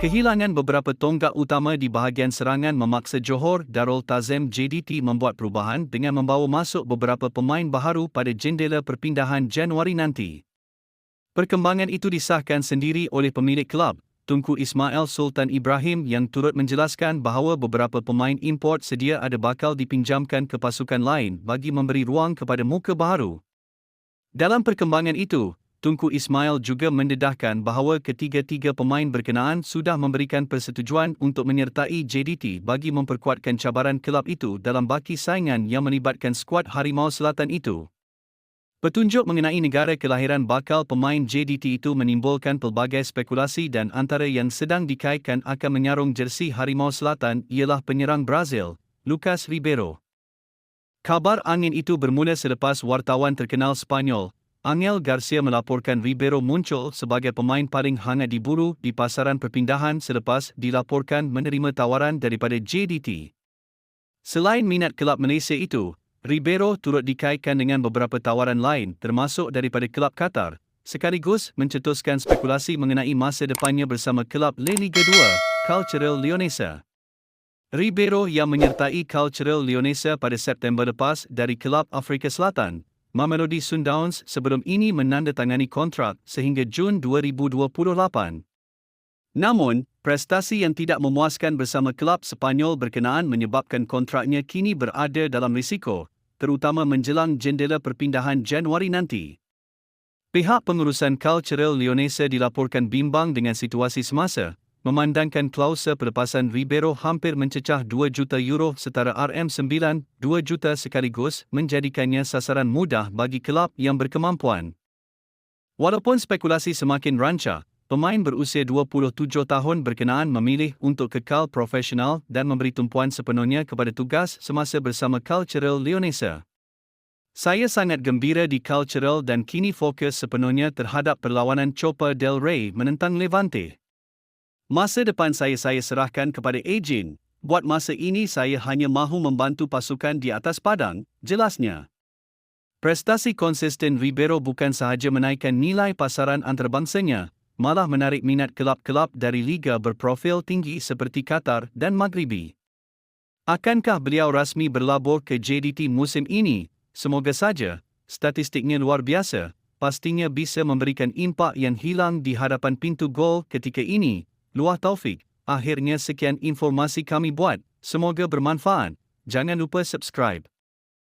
Kehilangan beberapa tonggak utama di bahagian serangan memaksa Johor Darul Tazim JDT membuat perubahan dengan membawa masuk beberapa pemain baharu pada jendela perpindahan Januari nanti. Perkembangan itu disahkan sendiri oleh pemilik kelab, Tunku Ismail Sultan Ibrahim yang turut menjelaskan bahawa beberapa pemain import sedia ada bakal dipinjamkan ke pasukan lain bagi memberi ruang kepada muka baharu. Dalam perkembangan itu, Tunku Ismail juga mendedahkan bahawa ketiga-tiga pemain berkenaan sudah memberikan persetujuan untuk menyertai JDT bagi memperkuatkan cabaran kelab itu dalam baki saingan yang melibatkan skuad Harimau Selatan itu. Petunjuk mengenai negara kelahiran bakal pemain JDT itu menimbulkan pelbagai spekulasi dan antara yang sedang dikaitkan akan menyarung jersi Harimau Selatan ialah penyerang Brazil, Lucas Ribeiro. Kabar angin itu bermula selepas wartawan terkenal Spanyol, Angel Garcia melaporkan Ribeiro muncul sebagai pemain paling hangat diburu di pasaran perpindahan selepas dilaporkan menerima tawaran daripada JDT. Selain minat kelab Malaysia itu, Ribeiro turut dikaitkan dengan beberapa tawaran lain termasuk daripada kelab Qatar, sekaligus mencetuskan spekulasi mengenai masa depannya bersama kelab La Liga 2, Cultural Leonesa. Ribeiro yang menyertai Cultural Leonesa pada September lepas dari kelab Afrika Selatan, Mamelodi Sundowns sebelum ini menandatangani kontrak sehingga Jun 2028. Namun, prestasi yang tidak memuaskan bersama kelab Sepanyol berkenaan menyebabkan kontraknya kini berada dalam risiko, terutama menjelang jendela perpindahan Januari nanti. Pihak pengurusan Cultural Leonesa dilaporkan bimbang dengan situasi semasa, memandangkan klausa pelepasan Ribeiro hampir mencecah 2 juta euro setara RM9 2 juta sekaligus menjadikannya sasaran mudah bagi kelab yang berkemampuan. Walaupun spekulasi semakin rancak, pemain berusia 27 tahun berkenaan memilih untuk kekal profesional dan memberi tumpuan sepenuhnya kepada tugas semasa bersama Cultural Leonesa. Saya sangat gembira di Cultural dan kini fokus sepenuhnya terhadap perlawanan Copa del Rey menentang Levante. Masa depan saya saya serahkan kepada ejen. Buat masa ini saya hanya mahu membantu pasukan di atas padang, jelasnya. Prestasi konsisten Ribeiro bukan sahaja menaikkan nilai pasaran antarbangsanya, malah menarik minat kelab-kelab dari liga berprofil tinggi seperti Qatar dan Maghribi. Akankah beliau rasmi berlabur ke JDT musim ini? Semoga saja, statistiknya luar biasa, pastinya bisa memberikan impak yang hilang di hadapan pintu gol ketika ini, Luah Taufik, akhirnya sekian informasi kami buat, semoga bermanfaat. Jangan lupa subscribe.